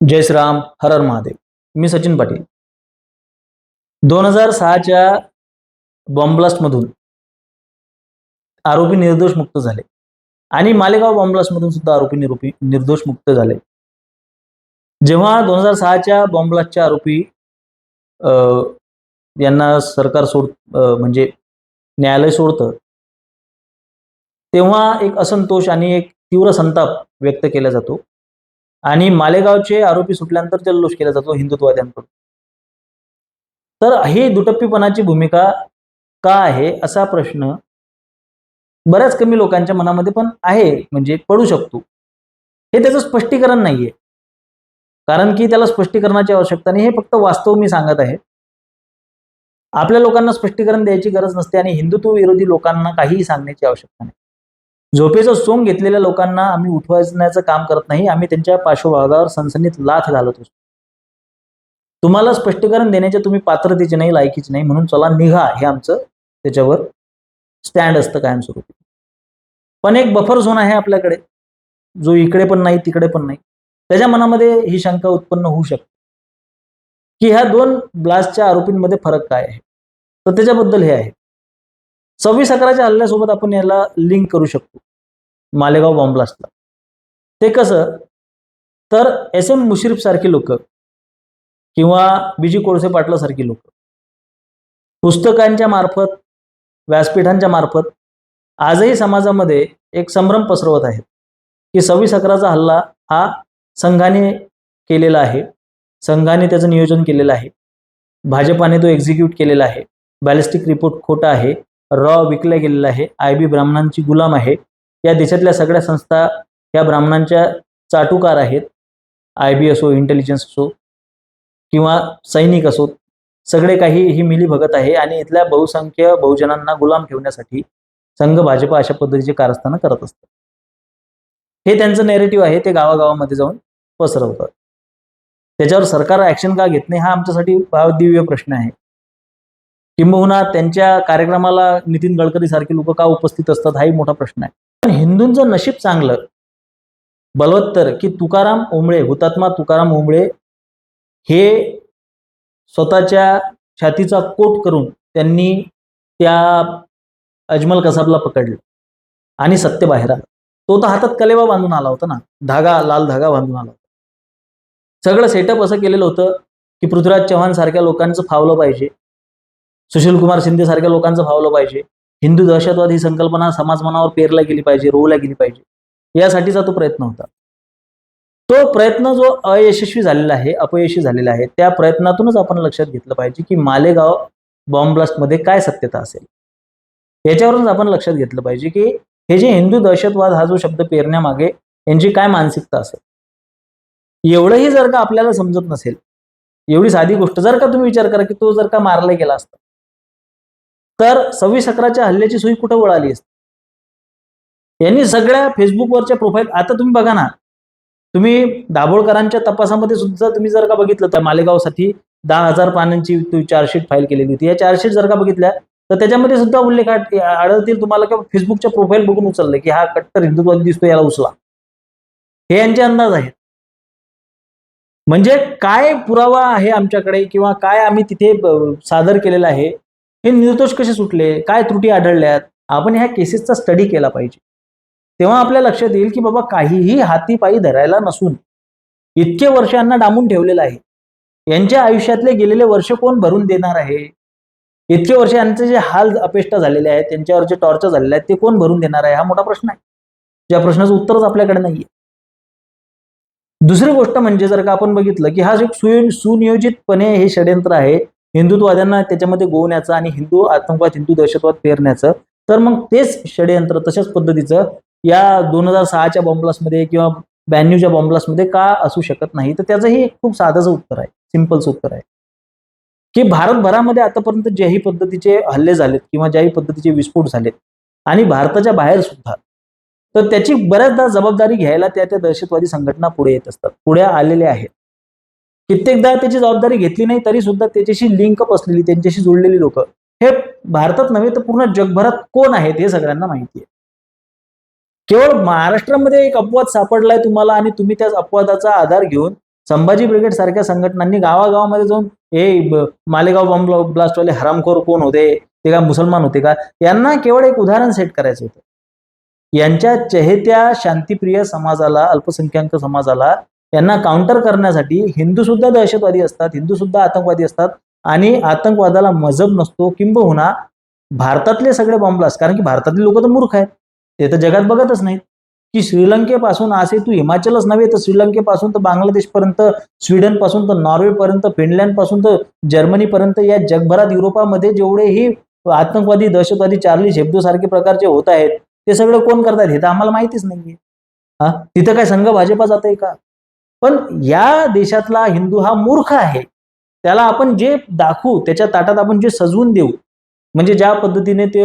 जय श्रीराम हर हर महादेव. मी सचिन पाटील. दोन हजार सहाच्या बॉम्ब्लास्टमधून आरोपी निर्दोष मुक्त झाले. आणि मालेगाव बॉम्ब्लास्टमधून सुद्धा आरोपी निरोपी निर्दोष मुक्त झाले. जेव्हा दोन हजार सहाच्या बॉम्बलास्टच्या आरोपी यांना सरकार सोड म्हणजे न्यायालय सोडतं तेव्हा एक असंतोष आणि एक तीव्र संताप व्यक्त केला जातो. आणि मालेगावचे आरोपी सुटल्यानंतर जल्लोष केला जातो हिंदुत्ववाद्यांकडून. तर ही दुटप्पीपणाची भूमिका का आहे असा प्रश्न बऱ्याच कमी लोकांच्या मनामध्ये पण आहे म्हणजे पडू शकतो. हे त्याचं स्पष्टीकरण नाहीये. कारण की त्याला स्पष्टीकरणाची आवश्यकता नाही हे फक्त वास्तव मी सांगत आहे. आपल्या लोकांना स्पष्टीकरण द्यायची गरज नसते आणि हिंदुत्व विरोधी लोकांना काहीही सांगण्याची आवश्यकता नाही. झोपेचं सोंग घेतलेल्या लोकांना आम्ही उठवायचं काम करत नाही आम्ही त्यांच्या पार्श्वभागावर सनसनीत लाथ घालत असतो. तुम्हाला स्पष्टीकरण देण्याच्या तुम्ही पात्रतेचे नाही लायकीचे नाही म्हणून चला निघा हे आमचं त्याच्यावर स्टँड असतं कायमस्वरूपी. पण एक बफर झोन आहे आपल्याकडे जो इकडे पण नाही तिकडे पण नाही. त्याच्या मनामध्ये ही शंका उत्पन्न होऊ शकते. की ह्या दोन ब्लास्टच्या आरोपींमध्ये फरक काय आहे? तर त्याच्याबद्दल हे आहे. सव्वीस अकराच्या हल्ल्यासोबत आपण याला लिंक करू शकतो. मालेगाव बॉम्ब्लास्टला ते कसं? तर एस एम मुश्रीफ सारखी लोक किंवा बीजी कोळसे पाटलासारखी लोक पुस्तकांच्या मार्फत व्यासपीठांच्या मार्फत आजही समाजामध्ये एक संभ्रम पसरवत आहेत की सव्वीस अकराचा हल्ला हा संघाने केलेला आहे. संघाने त्याचं नियोजन केलेलं आहे. भाजपाने तो एक्झिक्यूट केलेला आहे. बॅलिस्टिक रिपोर्ट खोटा आहे. रॉ विकला गेलेला आहे. आय बी ब्राह्मणांची गुलाम आहे. या देशातल्या सगळ्या संस्था या ब्राह्मणांच्या चाटुकार आहेत. आय बी असो इंटेलिजन्स असो किंवा सैनिक असो सगळे काही ही मिली भगत आहे आणि इथल्या बहुसंख्य बहुजनांना गुलाम ठेवण्यासाठी संघ भाजप अशा पद्धतीचे कारस्थानं करत असतात हे त्यांचं नेरेटिव्ह आहे. ते गावागावामध्ये जाऊन पसरवतात. त्याच्यावर सरकार ऍक्शन का घेत नाही हा आमच्यासाठी भावदिव्य दिव्य प्रश्न आहे. किंबहुना त्यांच्या कार्यक्रमाला नितीन गडकरी सारखे लोक का उपस्थित असतात हाही मोठा प्रश्न आहे. पण हिंदूंचं नशीब चांगलं. बलवत्तर की तुकाराम ओंबळे हुतात्मा तुकाराम ओंबळे हे स्वतःच्या छातीचा कोट करून त्यांनी त्या अजमल कसाबला पकडलं आणि सत्य बाहेर आलं. तो तर हातात कलेवा बांधून आला होता ना धागा लाल धागा बांधून आला होता. सगळं सेटअप असं केलेलं होतं की पृथ्वीराज चव्हाण सारख्या लोकांचं फावलं पाहिजे. सुशील कुमार शिंदे सारख्या लोकांचं भावलं पाहिजे. हिंदू दहशतवाद ही संकल्पना समाज मनावर पेरला गेली पाहिजे रोवल्या गेली पाहिजे. यासाठीचा तो प्रयत्न होता. तो प्रयत्न जो अयशस्वी झालेला आहे अपयशी झालेला आहे त्या प्रयत्नातूनच आपण लक्षात घेतलं पाहिजे की मालेगाव बॉम्ब ब्लास्टमध्ये काय सत्यता असेल. याच्यावरूनच आपण लक्षात घेतलं पाहिजे की हे जे हिंदू दहशतवाद हा जो शब्द पेरण्यामागे यांची काय मानसिकता असेल. एवढंही जर का आपल्याला समजत नसेल एवढी साधी गोष्ट जर का तुम्ही विचार करा की तो जर का मारला गेला असता तर सव्वीस अकराच्या हल्ल्याची सोयी कुठं वळाली? असते यांनी सगळ्या फेसबुकवरच्या प्रोफाईल आता तुम्ही बघा ना. तुम्ही दाभोळकरांच्या तपासामध्ये सुद्धा तुम्ही जर का बघितलं तर मालेगावसाठी दहा हजार पानांची चार्जशीट फाईल केलेली होती. या चार्जशीट जर का बघितल्या तर त्याच्यामध्ये सुद्धा उल्लेख आढळतील तुम्हाला किंवा फेसबुकच्या प्रोफाईल बघून उचललं की हा कट्टर हिंदुत्वादी दिसतो याला उचला. हे यांचे अंदाज आहेत. म्हणजे काय पुरावा आहे आमच्याकडे किंवा काय आम्ही तिथे सादर केलेलं आहे? हे निर्दोष कसे सुटले? काय त्रुटी आढळल्यात? आपण ह्या केसेसचा स्टडी केला पाहिजे. तेव्हा आपल्या लक्षात येईल की बाबा काहीही हाती पायी धरायला नसून इतके वर्ष यांना डांबून ठेवलेलं आहे. यांच्या आयुष्यातले गेलेले वर्ष कोण भरून देणार आहे? इतके वर्ष यांचे जे हाल अपेष्टा झालेले आहेत त्यांच्यावर जे टॉर्चर झालेले आहेत ते कोण भरून देणार आहे? हा मोठा प्रश्न आहे. ज्या प्रश्नाचं उत्तरच आपल्याकडे नाहीये. दुसरी गोष्ट म्हणजे जर का आपण बघितलं की हा एक सुनियोजितपणे हे षडयंत्र आहे हिंदुत्वाद्यांना त्याच्यामध्ये गोवण्याचं आणि हिंदू आतंकवाद हिंदू दहशतवाद पेरण्याचं. तर मग तेच षडयंत्र तशाच पद्धतीचं या दोन हजार सहाच्या बॉम्बलासमध्ये किंवा ब्याण्णवच्या बॉम्बलासमध्ये का असू शकत नाही? तर त्याचंही खूप साधंचं उत्तर आहे. सिम्पलचं उत्तर आहे. की भारतभरामध्ये आतापर्यंत ज्याही पद्धतीचे हल्ले झालेत किंवा ज्याही पद्धतीचे विस्फोट झालेत आणि भारताच्या बाहेर सुद्धा तर त्याची बऱ्याचदा जबाबदारी घ्यायला त्या त्या दहशतवादी संघटना पुढे येत असतात पुढे आलेल्या आहेत. कित्येकदा त्याची जबाबदारी घेतली नाही तरी सुद्धा त्याच्याशी लिंक असलेली त्यांच्याशी जोडलेली लोक. हे भारतात नव्हे तर पूर्ण जगभरात कोण आहेत हे सगळ्यांना माहिती आहे. केवळ महाराष्ट्रामध्ये एक अपवाद सापडलाय तुम्हाला आणि तुम्ही त्या अपवादाचा आधार घेऊन संभाजी ब्रिगेड सारख्या संघटनांनी गावागावामध्ये जाऊन हे मालेगाव बॉम्ब ब्लास्टवाले हरामखोर कोण होते? ते काय मुसलमान होते का? यांना केवळ एक उदाहरण सेट करायचं होतं. यांच्या चहेत्या शांतिप्रिय समाजाला अल्पसंख्याक समाजाला यांना काउंटर करण्यासाठी हिंदू सुद्धा दहशतवादी असतात हिंदू सुद्धा आतंकवादी असतात आणि आतंकवादाला मजब नसतो किंबहुना भारतातले सगळे बॉम्ब्लास्ट कारण की भारतातले लोक तर मूर्ख आहेत. ते तर जगात बघतच नाहीत. की श्रीलंकेपासून असे तू हिमाचलच नव्हे तर श्रीलंकेपासून तर बांगलादेशपर्यंत स्वीडनपासून तर नॉर्वेपर्यंत फिनलँडपासून तर जर्मनीपर्यंत या जगभरात युरोपामध्ये जेवढेही आतंकवादी दहशतवादी चार्ली शेब्दो सारखे प्रकारचे होत आहेत ते सगळं कोण करतात हे तर आम्हाला माहितीच नाहीये. हा? तिथं काय संघ भाजपा जात आहे का? पण या देशातला हिंदू हा मूर्ख आहे. त्याला आपण जे दाखवू त्याच्या ताटात आपण जे सजवून देऊ म्हणजे ज्या पद्धतीने ते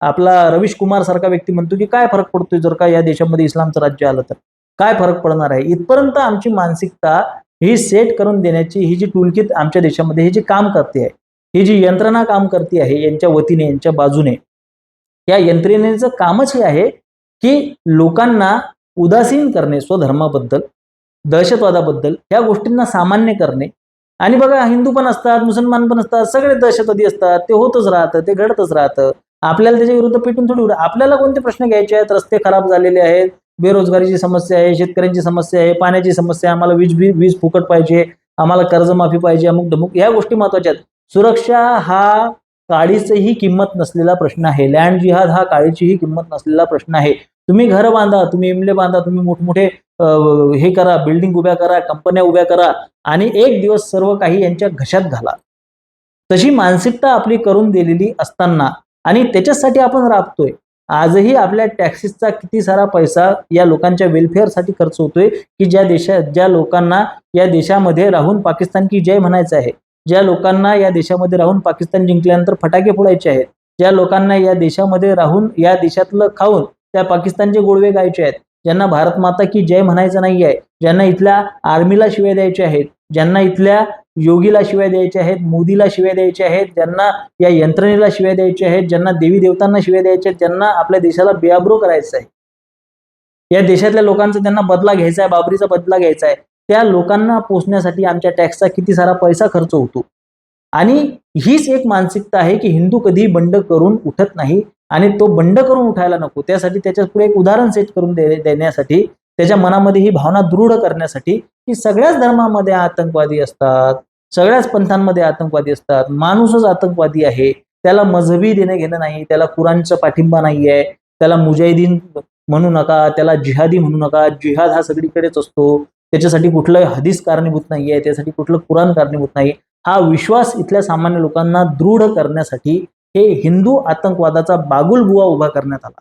आपला रवीश कुमार सारखा व्यक्ती म्हणतो की काय फरक पडतोय जर का या देशामध्ये इस्लामचं राज्य आलं तर? काय फरक पडणार आहे? इथपर्यंत आमची मानसिकता ही सेट करून देण्याची ही जी टूलकिट आमच्या देशामध्ये हे जे काम करते आहे ही जी यंत्रणा काम करते आहे यांच्या वतीने यांच्या बाजूने या यंत्रणेचं कामच हे आहे की लोकांना उदासीन करणे स्वधर्माबद्दल दहशतवादाबद्दल या गोष्टींना सामान्य करणे. आणि बघा हिंदू पण असतात मुसलमान पण असतात सगळे दहशतवादी असतात ते होतच राहतं ते घडतच राहतं. आपल्याला त्याच्या विरुद्ध पेटून थोडी उडा- आपल्याला कोणते प्रश्न घ्यायचे आहेत? रस्ते खराब झालेले आहेत बेरोजगारीची समस्या आहे शेतकऱ्यांची समस्या आहे पाण्याची समस्या आहे आम्हाला वीज वीज फुकट पाहिजे आम्हाला कर्जमाफी पाहिजे अमुक डमुक या गोष्टी महत्त्वाच्या आहेत. सुरक्षा हा काळीचही किंमत नसलेला प्रश्न आहे. लँड जिहाद हा काळीचीही किंमत नसलेला प्रश्न आहे. तुम्ही घर बांधा तुम्ही इमले बांधा तुम्ही मोठमोठे हे करा बिल्डिंग उभ्या करा कंपन्या उभ्या करा आणि एक दिवस सर्व काही यांच्या घशात घाला. तशी मानसिकता आपली करून दिलेली असताना आणि त्याच्यासाठी आपण राबतोय. आजही आपल्या टॅक्सीसचा किती सारा पैसा या लोकांच्या वेलफेअरसाठी खर्च होतोय की ज्या देशात ज्या लोकांना या देशामध्ये राहून पाकिस्तान की जय म्हणायचं आहे. ज्या लोकांना या देशामध्ये राहून पाकिस्तान जिंकल्यानंतर फटाके फोडायचे आहेत. ज्या लोकांना या देशामध्ये राहून या देशातलं खाऊन त्या पाकिस्तानचे गोडवे गायचे आहेत. ज्यांना भारत माता की जय म्हणायचं नाही आहे ज्यांना इथल्या आर्मीला शिवाय द्यायचे आहेत ज्यांना इथल्या योगीला शिवाय द्यायचे आहेत मोदीला शिवाय द्यायचे आहेत ज्यांना या यंत्रणेला शिवाय द्यायचे आहेत ज्यांना देवी देवतांना शिवाय द्यायचे आहेत ज्यांना आपल्या देशाला बेआब्रो करायचं आहे. या देशातल्या लोकांचा त्यांना बदला घ्यायचा आहे बाबरीचा बदला घ्यायचा आहे. त्या लोकांना पोचण्यासाठी आमच्या टॅक्सचा किती सारा पैसा खर्च होतो. आणि हीच एक मानसिकता आहे की हिंदू कधी बंड करून उठत नाही आणि तो बंड करून उठायला नको. त्यासाठी त्याच्या पुढे एक उदाहरण सेट करून दे देण्यासाठी त्याच्या मनामध्ये ही भावना दृढ करण्यासाठी की सगळ्याच धर्मामध्ये आतंकवादी असतात सगळ्याच पंथांमध्ये आतंकवादी असतात माणूसच आतंकवादी आहे त्याला मजहबी देणं घेणं नाही त्याला कुराणचा पाठिंबा नाही आहे त्याला मुजाहिदीन म्हणू नका त्याला जिहादी म्हणू नका जिहाद हा सगळीकडेच असतो त्याच्यासाठी कुठलं हदीस कारणीभूत नाही आहे त्यासाठी कुठलं कुराण कारणीभूत नाही. हा विश्वास इथल्या सामान्य लोकांना दृढ करण्यासाठी हे हिंदू आतंकवादाचा बागुलबुवा उभा करण्यात आला.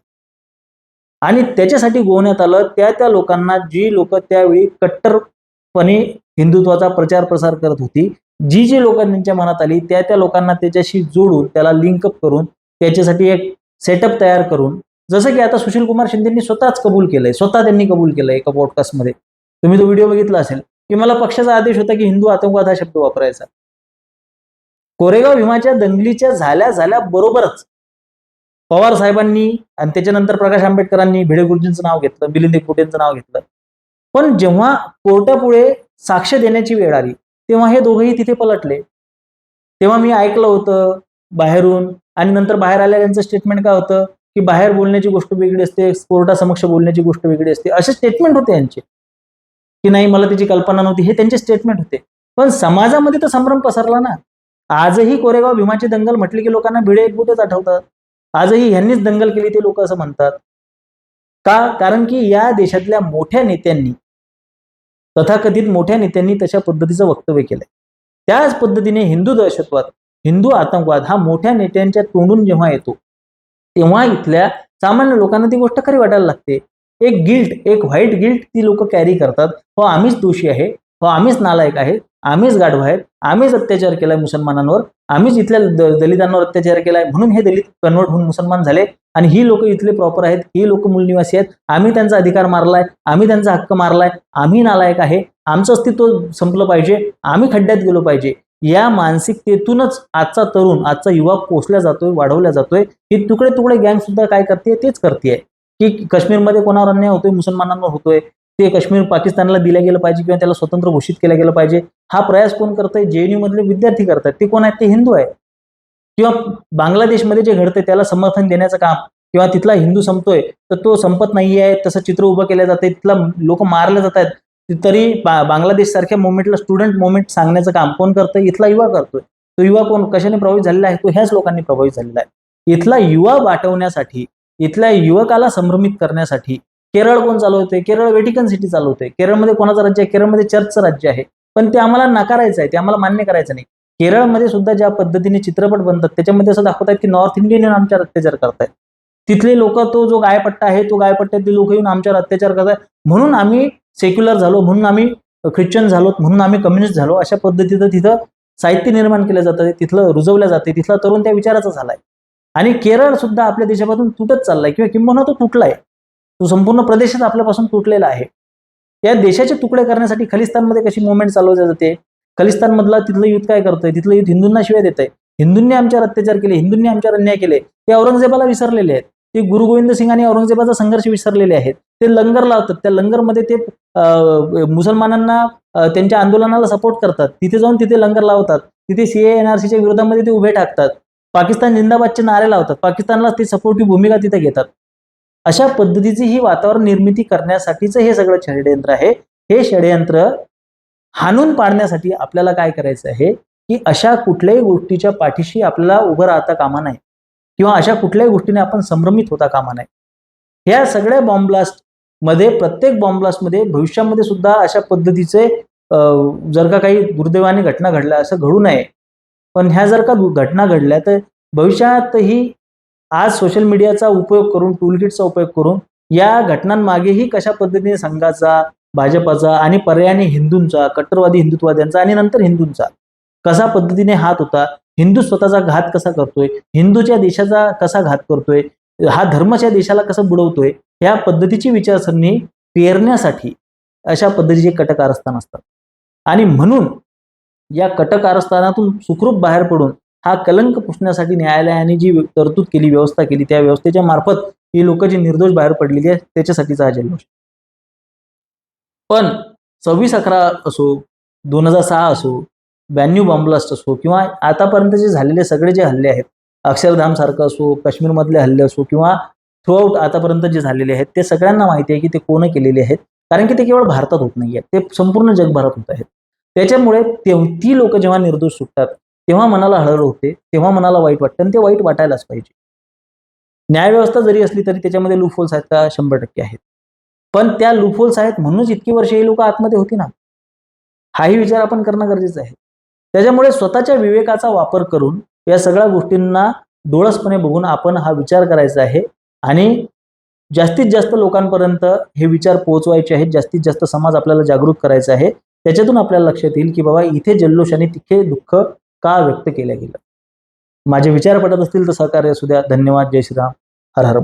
आणि त्याच्यासाठी गोवण्यात आलं त्या त्या लोकांना जी लोक त्यावेळी कट्टरपणे हिंदुत्वाचा प्रचार प्रसार करत होती जी जी लोक त्यांच्या मनात आली त्या त्या लोकांना त्याच्याशी जोडून त्याला लिंकअप करून त्याच्यासाठी एक सेटअप तयार करून जसं की आता सुशील कुमार शिंदेनी स्वतःच कबूल केलंय स्वतः त्यांनी कबूल केलंय एका पॉडकास्टमध्ये तुम्ही तो व्हिडिओ बघितला असेल की मला पक्षाचा आदेश होता की हिंदू आतंकवाद हा शब्द वापरायचा. कोरेगाव भीमाच्या दंगलीच्या झाल्या झाल्या बरोबरच. पवार साहेबांनी आणि त्याच्यानंतर प्रकाश आंबेडकरांनी भिडे गुरुजींचं नाव घेतलं मिलिंद एकबोटेंचं नाव घेतलं. पण जेव्हा कोर्टापुढे साक्ष देण्याची वेळ आली तेव्हा हे दोघेही तिथे पलटले. तेव्हा मी ऐकलं होतं बाहेरून आणि नंतर बाहेर आल्या त्यांचं स्टेटमेंट काय होतं? की बाहेर बोलण्याची गोष्ट वेगळी असते कोर्टासमक्ष बोलण्याची गोष्ट वेगळी असते असे स्टेटमेंट होते यांचे. की नाही मला त्याची कल्पना नव्हती हे त्यांचे स्टेटमेंट होते. पण समाजामध्ये तर संभ्रम पसरला ना. आजही कोरेगाव भीमाची दंगल म्हटली की लोकांना भिडे एकबुटेच आठवतात. आजही ह्यांनीच दंगल केली ते लोक असं म्हणतात. का? कारण की या देशातल्या मोठ्या नेत्यांनी तथाकथित मोठ्या नेत्यांनी तशा पद्धतीचं वक्तव्य केलंय. त्याच पद्धतीने हिंदू दहशतवाद हिंदू आतंकवाद हा मोठ्या नेत्यांच्या तोंडून जेव्हा येतो तेव्हा इथल्या सामान्य लोकांना ती गोष्ट खरी वाटायला लागते. एक गिल्ट एक व्हाईट गिल्ट ती लोक कॅरी करतात. व आम्हीच दोषी आहे. हो आम्हीच नालायक आहे आम्हीच गाढव आहेत. आम्हीच अत्याचार केलाय मुसलमानांवर. आम्हीच इथल्या दलितांवर अत्याचार केलाय म्हणून हे दलित कन्वर्ट होऊन मुसलमान झाले. आणि ही लोक इथले प्रॉपर आहेत. ही लोक मूलनिवासी आहेत. आम्ही त्यांचा अधिकार मारलाय. आम्ही त्यांचा हक्क मारलाय. आम्ही नालायक आहे. आमचं अस्तित्व संपलं पाहिजे. आम्ही खड्ड्यात गेलो पाहिजे. या मानसिकतेतूनच आजचा तरुण आजचा युवा पोचला जातोय वाढवला जातोय. ही तुकडे तुकडे गँग सुद्धा काय करते तेच करते की काश्मीरमध्ये कोणावर अन्याय होतोय मुसलमानांवर होतोय. ते काश्मीर पाकिस्तानला दिलं गेलं पाहिजे किंवा त्याला स्वतंत्र घोषित केलं गेलं पाहिजे हा प्रयास कोण करतंय? जेएनयू मधले विद्यार्थी करतात. ते कोण आहेत? ते हिंदू आहे किंवा बांगलादेशमध्ये जे घडतंय त्याला समर्थन देण्याचं काम किंवा तिथला हिंदू संपतोय तर तो संपत नाहीये तसं चित्र उभं केलं जातंय तिथला लोक मारले जात आहेत तरी बा- बांगलादेश सारख्या मुवमेंटला स्टुडंट मुवमेंट सांगण्याचं काम कोण करतं इथला युवा करतोय. तो युवा कोण कशाने प्रभावित झालेला आहे? तो ह्याच लोकांनी प्रभावित झालेला आहे. इथला युवा वाटवण्यासाठी इथल्या युवकाला संभ्रमित करण्यासाठी केरळ कोण चालवते केरळ वेटिकन सिटी चालवते केरळमध्ये कोणाचं राज्य आहे? केरळमध्ये चर्चचं राज्य आहे. पण ते आम्हाला नाकारायचं आहे. ते आम्हाला मान्य करायचं नाही. केरळमध्ये सुद्धा ज्या पद्धतीने चित्रपट बनतात त्याच्यामध्ये असं दाखवतात की नॉर्थ इंडियन येऊन आमच्यावर अत्याचार करतायत. तिथले लोक तो जो गायपट्टा आहे तो गायपट्ट्यातले लोक येऊन आमच्यावर अत्याचार करतात म्हणून आम्ही सेक्युलर झालो म्हणून आम्ही ख्रिश्चन झालो म्हणून आम्ही कम्युनिस्ट झालो अशा पद्धतीचं तिथं साहित्य निर्माण केलं जातं तिथलं रुजवलं जाते तिथला तरुण त्या विचाराचा झालाय. आणि केरळ सुद्धा आपल्या देशापासून तुटत चाललाय किंवा किंबहुना तो तुटलाय. तो संपूर्ण प्रदेशच आपल्यापासून तुटलेला आहे. या देशाचे तुकडे करण्यासाठी खलिस्तानमध्ये कशी मुवमेंट चालवली जाते? खलिस्तानमधला तिथलं युद्ध काय करतंय? तिथलं युद्ध हिंदूंना शिवाय देत आहे हिंदूंनी आमच्यावर अत्याचार केले हिंदूंनी आमच्यावर अन्याय केले. ते औरंगजेबाला विसरलेले आहेत. ते गुरु गोविंद सिंग आणि औरंगजेबाचा संघर्ष विसरलेले आहेत. ते लंगर लावतात. त्या लंगरमध्ये ते अं, मुसलमानांना त्यांच्या आंदोलनाला सपोर्ट करतात. तिथे जाऊन तिथे लंगर लावतात. तिथे सीए एनआरसीच्या विरोधामध्ये ते उभे टाकतात पाकिस्तान जिंदाबादचे नारे लावतात. पाकिस्तानला ते सपोर्टिव्ह भूमिका तिथे घेतात. अशा पद्धतीची ही वातावरण निर्मिती करण्यासाठीचं हे सगळं षडयंत्र आहे. हे षडयंत्र हाणून पाडण्यासाठी आपल्याला काय करायचं आहे? की अशा कुठल्याही गोष्टीच्या पाठीशी आपल्याला उभं राहता कामा नाही किंवा अशा कुठल्याही गोष्टीने आपण संभ्रमित होता कामा नाही ह्या सगळ्या बॉम्ब्लास्टमध्ये प्रत्येक बॉम्ब ब्लास्टमध्ये भविष्यामध्ये सुद्धा अशा पद्धतीचे जर का काही दुर्दैवाने घटना घडल्या असं घडू नये. पण ह्या जर का घटना घडल्या तर भविष्यातही आज सोशल मीडियाचा उपयोग करून टूलकिटचा उपयोग करून या घटनांमागेही कशा पद्धतीने संघाचा भाजपाचा आणि पर्यायाने हिंदूंचा कट्टरवादी हिंदुत्ववाद्यांचा आणि नंतर हिंदूंचा कसा पद्धतीने हात होता हिंदू स्वतःचा घात कसा करतोय हिंदूच्या देशाचा कसा घात करतोय हा धर्माच्या देशाला कसं बुडवतोय या पद्धतीची विचारसरणी पेरण्यासाठी अशा पद्धतीचे कटकारस्थान असतात. आणि म्हणून या कटकारस्थानातून सुखरूप बाहेर पडून हा कलंक पुसण्यासाठी न्यायालयाने जी तरतूद केली व्यवस्था केली त्या व्यवस्थेच्या मार्फत ही लोक जी निर्दोष बाहेर पडलेली आहे त्याच्यासाठीचा हा जल्लोष. पण सव्वीस अकरा असो दोन हजार सहा असो ब्याण्णव बॉम्ब्लास्ट असो किंवा आतापर्यंत जे झालेले सगळे जे हल्ले आहेत अक्षरधाम सारखं असो काश्मीरमधले हल्ले असो किंवा थ्रूआउट आतापर्यंत जे झालेले आहेत ते सगळ्यांना माहिती आहे की ते कोण केलेले आहेत कारण की ते केवळ भारतात होत नाही आहेत ते संपूर्ण जगभरात होत आहेत. त्याच्यामुळे ते ती लोक जेव्हा निर्दोष सुटतात तेव्हा मनाला हळहळ होते तेव्हा मनाला वाईट वाटतं आणि ते वाईट वाटायलाच पाहिजे. न्यायव्यवस्था जरी असली तरी त्याच्यामध्ये लुफोल्स आहेत का? शंभर टक्के आहेत. पण त्या लुफोल्स आहेत म्हणूनच इतकी वर्ष ही लोक आतमध्ये होती ना. हाही विचार आपण करणं गरजेचं आहे. त्याच्यामुळे स्वतःच्या विवेकाचा वापर करून या सगळ्या गोष्टींना डोळसपणे बघून आपण हा विचार करायचा आहे आणि जास्तीत जास्त लोकांपर्यंत हे विचार पोहोचवायचे आहेत. जास्तीत जास्त समाज आपल्याला जागृत करायचा आहे. त्याच्यातून आपल्याला लक्षात येईल की बाबा इथे जल्लोष आणि तिथे दुःख का व्यक्त केलं गेलं माझे विचार पटत असतील तर सहकार्य असू द्या. धन्यवाद. जय श्रीराम. हर हर